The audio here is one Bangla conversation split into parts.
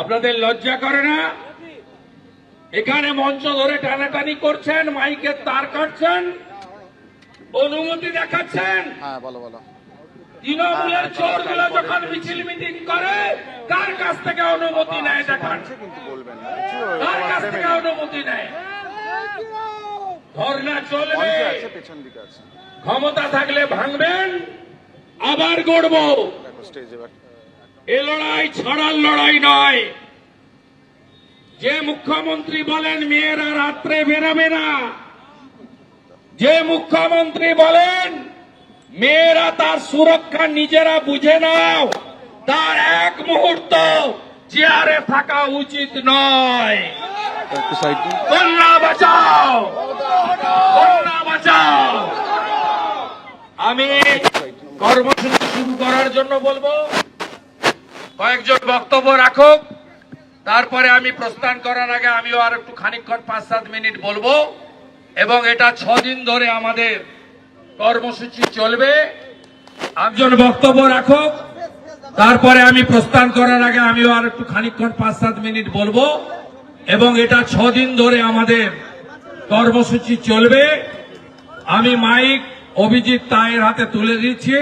আপনাদের লজ্জা করে না? এখানে মঞ্চ ধরে টানাটানি করছেন মাইকের তার কাটছেন অনুমতি দেখাচ্ছেন। হ্যাঁ বলো বলো। তৃণমূলের চোরগুলো যখন মিছিল মিটিং করে কার কাছ থেকে অনুমতি নেয় দেখান। সে কিন্তু বলবেন না কার কাছ থেকে অনুমতি নেয়। ধর্না চলবে। ক্ষমতা থাকলে ভাঙবেন আবার গড়বো। স্টেজ এ লড়াই ছড়ার লড়াই নয়। যে মুখ্যমন্ত্রী বলেন, মেয়েরা রাত্রে বেরাবে না। যে মুখ্যমন্ত্রী বলেন, মেয়েরা তার সুরক্ষা নিজেরা বুঝে নাও। তার এক মুহূর্ত চেয়ারে থাকা উচিত নয়। কন্যা বাঁচাও! কন্যা বাঁচাও! আমি কর্মসূচি শুরু করার জন্য বলব কয়েকজন বক্তব্য রাখুক। তারপরে আমি প্রস্থান করার আগে আমিও আর একটু খানিকক্ষণ পাঁচ সাত মিনিট বলব। এবং এটা ছদিন ধরে আমাদের কর্মসূচি চলবে। একজন বক্তব্য রাখুক। তারপরে আমি প্রস্থান করার আগে আমিও আর একটু খানিকক্ষণ পাঁচ সাত মিনিট বলব। এবং এটা ছদিন ধরে আমাদের কর্মসূচি চলবে। আমি মাইক অভিজিৎ তায়ের হাতে তুলে দিচ্ছি।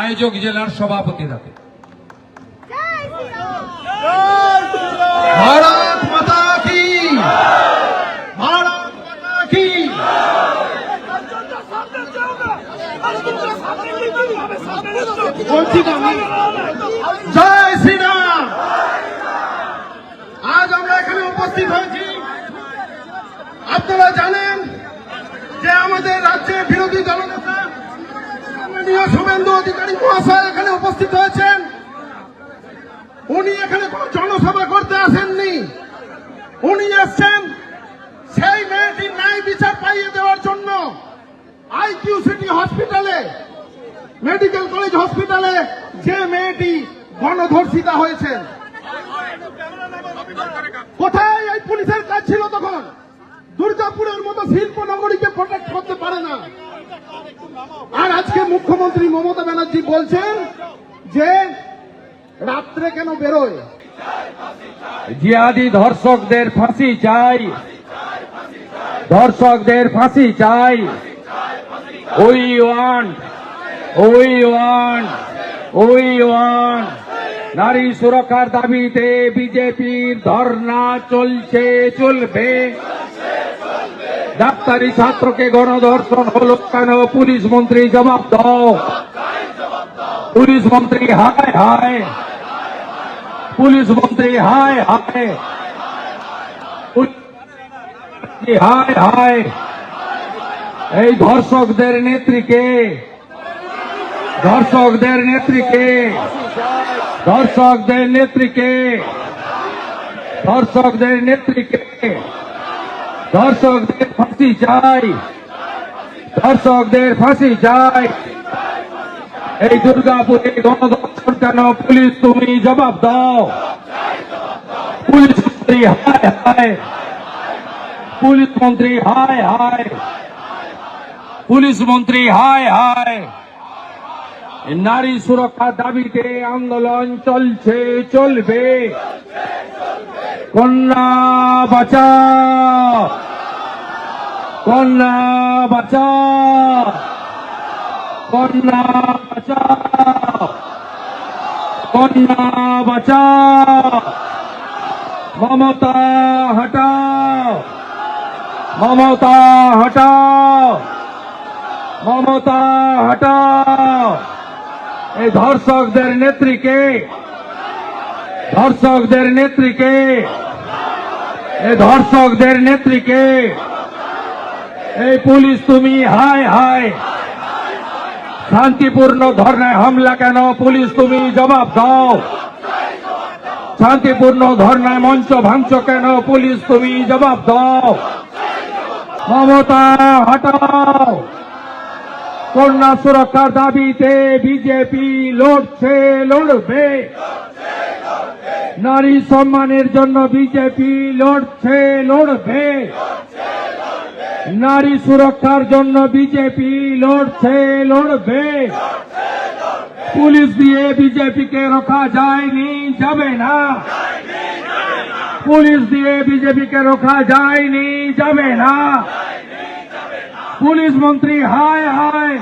আয়োজক জেলার সভাপতির হাতে ভারত ভারত মাতা জয় শ্রীরাম। আজ আমরা এখানে উপস্থিত হয়েছি। আপনারা জানেন যে আমাদের রাজ্যের বিরোধী দলনেতা শুভেন্দু অধিকারী মহাশয় কোথায় এই পুলিশের কাজ ছিল তখন? দুর্গাপুরের মতো শিল্প নগরীকে প্রোটেক্ট করতে পারে না। আর আজকে মুখ্যমন্ত্রী মমতা ব্যানার্জি বলছেন যে রাত্রে কেন বেরোয়? জিয়াদি ধর্ষকদের ফাঁসি চাই। ধর্ষকদের ফাঁসি চাই। We want we want we want নারী সুরক্ষার দাবিতে বিজেপির ধর্না চলছে, চলবে। ডাক্তারি ছাত্রকে গণধর্ষণ হলো কেন? পুলিশ মন্ত্রী জবাব দাও। পুলিশ মন্ত্রী, হায় হায়। পুলিশ মন্ত্রী, হায় হায়। হায় হায়। এই ধর্ষকদের নেত্রীকে ধর্ষকদের নেত্রীকে ধর্ষকদের নেত্রীকে ধর্ষকদের নেত্রীকে ধর্ষকদের ফাঁসি চাই ধর্ষকদের ফাঁসি চাই। এই দুর্গাপুরে গণধর্ষণ কেন? পুলিশ তুমি জবাব দাও। পুলিশ মন্ত্রী, হায় হায়। পুলিশ মন্ত্রী, হায় হায়। পুলিশ মন্ত্রী, হায় হায়। নারী সুরক্ষা দাবিতে আন্দোলন চলছে, চলবে। কন্যা বাঁচা কন্যা বাঁচা কন্যা বাঁচাও। কন্যা বাঁচাও। মমতা হটাও। মমতা হটাও। মমতা হটাও। এই ধর্ষকদের নেত্রীকে ধর্ষকদের নেত্রীকে, এই ধর্ষকদের নেত্রীকে, এই পুলিশ তুমি হায় হায়, শান্তিপূর্ণ ধর্নায় হামলা কেন? পুলিশ তুমি জবাব দাও। শান্তিপূর্ণ ধর্নায় মঞ্চ ভাঙছ কেন? পুলিশ তুমি জবাব দাও। মমতা হটাও। কন্যা সুরক্ষার দাবিতে বিজেপি লড়ছে, লড়বে। নারী সম্মানের জন্য বিজেপি লড়ছে, লড়বে। নারী সুরক্ষার জন্য বিজেপি লড়ছে, লড়বে। পুলিশ দিয়ে বিজেপিকে রোকা যায়নি, যাবে না। পুলিশ দিয়ে বিজেপিকে রোখা যায়নি, যাবে না। পুলিশ মন্ত্রী হায় হায়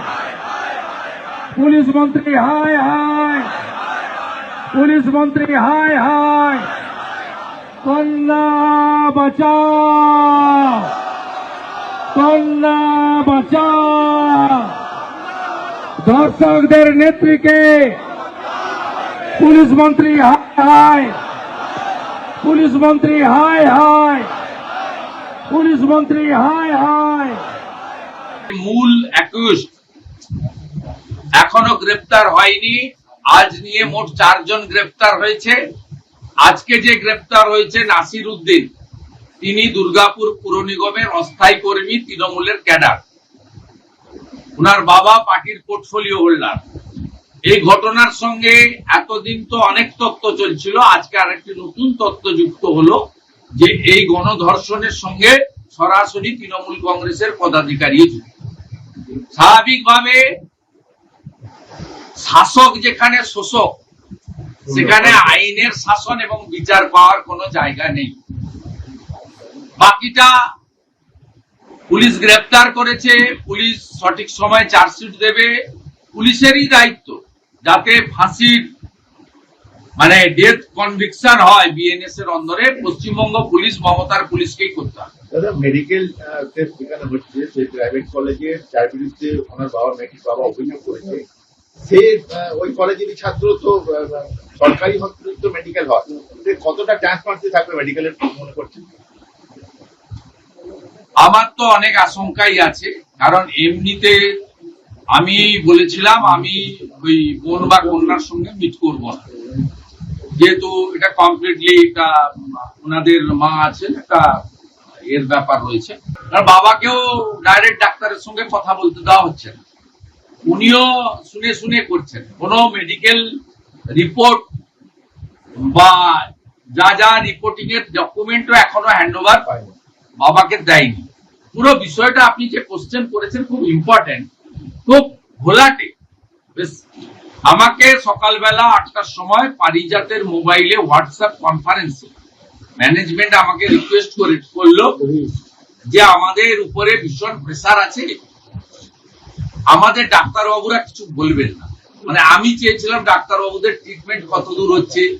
পুলিশ মন্ত্রী হায় হায় পুলিশ মন্ত্রী হায় হায় কন্যা বাঁচাও কন্যা বাঁচাও দর্শকদের নেত্রীকে পুলিশ মন্ত্রী, হায় হায়। পুলিশ মন্ত্রী, হায় হায়। পুলিশ মন্ত্রী, হায় হায়। মূল এখনও গ্রেপ্তার হয়নি। আজ নিয়ে মোট চারজন গ্রেপ্তার হয়েছে। আজকে যে গ্রেপ্তার হয়েছে নাসির উদ্দিন। তিনি দুর্গাপুর পুর নিগমের অস্থায়ী কর্মী, তৃণমূলের ক্যাডার। ওনার বাবা পার্টির পোর্টফোলিও হোল্ডার এই ঘটনার সঙ্গে এতদিন তো অনেক তত্ত্ব চলছিল, আজকে আরেকটি নতুন তত্ত্ব যুক্ত হলো যে এই গণধর্ষণের সঙ্গে সরাসরি তৃণমূল কংগ্রেসের পদাধিকারী যুক্ত। স্বাভাবিকভাবে শাসক যেখানে শোষক সেখানে আইনের শাসন এবং বিচার পাওয়ার কোনো জায়গা নেই। বাকিটা পুলিশ গ্রেপ্তার করেছে পুলিশ সঠিক সময় চার্জশিট দেবে পুলিশেরই দায়িত্ব যাতে ফাঁসির মানে ডেথ কনভিকশন হয় বিএনএস এর অন্দরে পশ্চিমবঙ্গ পুলিশ মমতার পুলিশকেই করতে হবে। দাদা মেডিকেল টেস্ট যেখানে হচ্ছে সেই প্রাইভেট কলেজে যার বিরুদ্ধে ওনার বাবা মেয়েটির বাবা অভিযোগ করেছে সে ওই কলেজেরই ছাত্র তো সরকারি হসপিটাল তো মেডিকেল হয়। কতটা ট্রান্সপারেন্সি থাকবে মেডিকেলের মনে করছেন আমার তো অনেক আশঙ্কাই আছে কারণ এমনিতে আমি বলেছিলাম আমি ওই বোন বা কন্যার সঙ্গে মিট করব না। যেহেতু এটা কমপ্লিটলি এটা ওনাদের মা আছেন, একটা এর ব্যাপার রয়েছে। আর বাবাকেও ডাইরেক্ট ডাক্তারের সঙ্গে কথা বলতে দেওয়া হচ্ছে না। উনিও শুনে শুনে করছেন। কোনো মেডিকেল রিপোর্ট বা যা যা রিপোর্টিং এর ডকুমেন্টও এখনও হ্যান্ড ওভার বাবাকে দেয়নি। পুরো বিষয়টা আপনি যে কোশ্চেন করেছেন খুব ইম্পর্টেন্ট খুব ঘোলাটে। বেশ আমাকে সকালবেলা আটটার সময় পারিজাতের মোবাইলে হোয়াটসঅ্যাপ কনফারেন্সে ম্যানেজমেন্ট আমাকে রিকোয়েস্ট করে করল যে আমাদের উপরে ভীষণ প্রেসার আছে। আমাদের ডাক্তারবাবুরা কিছু বলবেন না। মানে আমি চেয়েছিলাম ডাক্তারবাবুদের ট্রিটমেন্ট কত দূর হচ্ছে,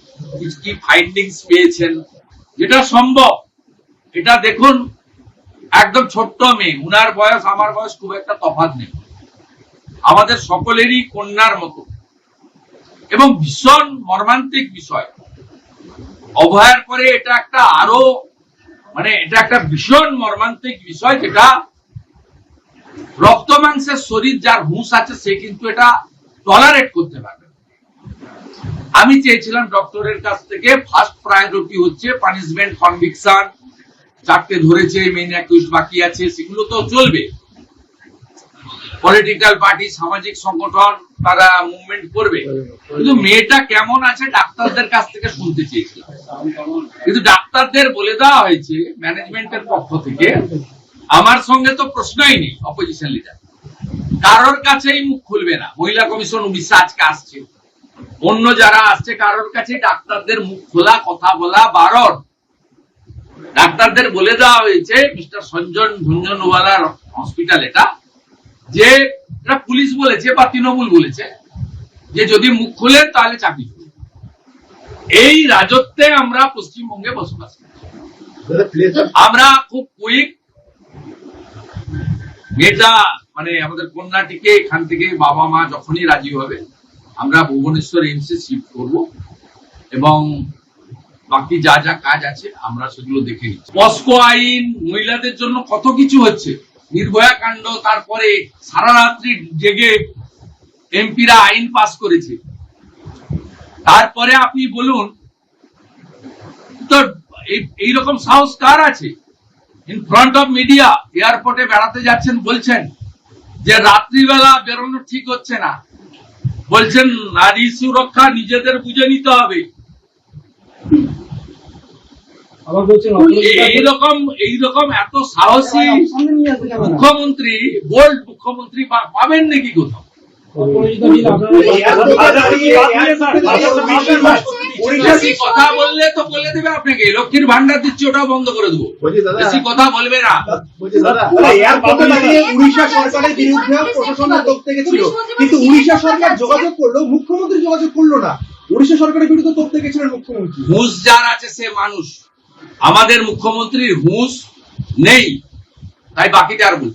কি ফাইন্ডিংস পেয়েছেন। যেটা সম্ভব। এটা দেখুন, একদম ছোট্ট মেয়ে। উনার বয়স, আমার বয়স খুব একটা তফাৎ নেই। আমাদের সকলেরই কন্যার মতো। এবং ভীষণ মর্মান্তিক বিষয় অভয়ার পরে এটা একটা আরও মানে এটা একটা ভীষণ মর্মান্তিক বিষয় যেটা রক্ত মাংসের শরীর যার হুঁশ আছে সে কিন্তু এটা টলারেট করতে পারবে। আমি চেয়েছিলাম ডক্টরের কাছ থেকে ফার্স্ট প্রায়োরিটি হচ্ছে পানিশমেন্ট কনভিকশন চারটে ধরেছে মেন অ্যাকিউজ বাকি আছে, সেগুলো তো চলবে পলিটিক্যাল পার্টি সামাজিক সংগঠন, তারা মুভমেন্ট করবে। কিন্তু মেয়েটা কেমন আছে, ডাক্তারদের কাছ থেকে শুনতে চেয়েছিলাম। কিন্তু ডাক্তারদের বলে দেওয়া হয়েছে ম্যানেজমেন্টের পক্ষ থেকে, আমার সঙ্গে তো প্রশ্নই নেই অপোজিশন লিডার কারোর কাছেই মুখ খুলবে না। মহিলা কমিশন উড়িষ্যা আজকে আসছে। অন্য যারা আসছে, কারোর কাছে ডাক্তারদের মুখ খোলা, কথা বলা বারণ। ডাক্তারদের বলে দেওয়া হয়েছে, মিস্টার সঞ্জন ঝুঞ্ঝনওয়ালার হসপিটাল এটা। যে এটা পুলিশ বলেছে বা তৃণমূল বলেছে যে যদি মুখ খোলেন তাহলে চাকরি এই রাজত্বে আমরা পশ্চিমবঙ্গে বসবাস আমরা খুব কুইক মেয়েটা মানে আমাদের কন্যাটিকে এখান থেকে বাবা মা যখনই রাজি হবে আমরা ভুবনেশ্বর এইমসে শিফট করব এবং বাকি যা যা কাজ আছে আমরা সেগুলো দেখে নিচ্ছি। পস্কো আইন মহিলাদের জন্য কত কিছু হচ্ছে নির্ভয়া কাণ্ড তারপরে সারা রাত্রি জেগে এমপিরা আইন পাস করেছে। তারপরে আপনি বলুন, তো এই- এইরকম সাহস কার আছে? ইন ফ্রন্ট অফ মিডিয়া এয়ারপোর্টে বেড়াতে যাচ্ছেন, বলছেন যে রাত্রিবেলা বেরোনো ঠিক হচ্ছে না। বলছেন, নারী সুরক্ষা নিজেদের বুঝে নিতে হবে। এইরকম এইরকম এত সাহসী মুখ্যমন্ত্রী বোল্ড মুখ্যমন্ত্রী পাবেন নাকি কোথাও? কথা বললে তো বলে দেবে আপনাকে লক্ষ্মীর ভান্ডার দিচ্ছি ওটাও বন্ধ করে দেবো। বেশি কথা বলবে না। উড়িষ্যা সরকারের বিরুদ্ধে প্রশাসনের তোপ থেকে ছিল। কিন্তু উড়িষ্যা সরকার যোগাযোগ করল মুখ্যমন্ত্রী যোগাযোগ করল না। উড়িষ্যা সরকারের বিরুদ্ধে তোপ দেখেছিলেন মুখ্যমন্ত্রী। হুঁশ যার আছে সে মানুষ। আমাদের মুখ্যমন্ত্রীর হুঁশ নেই তাই বাকিটা আর বলছি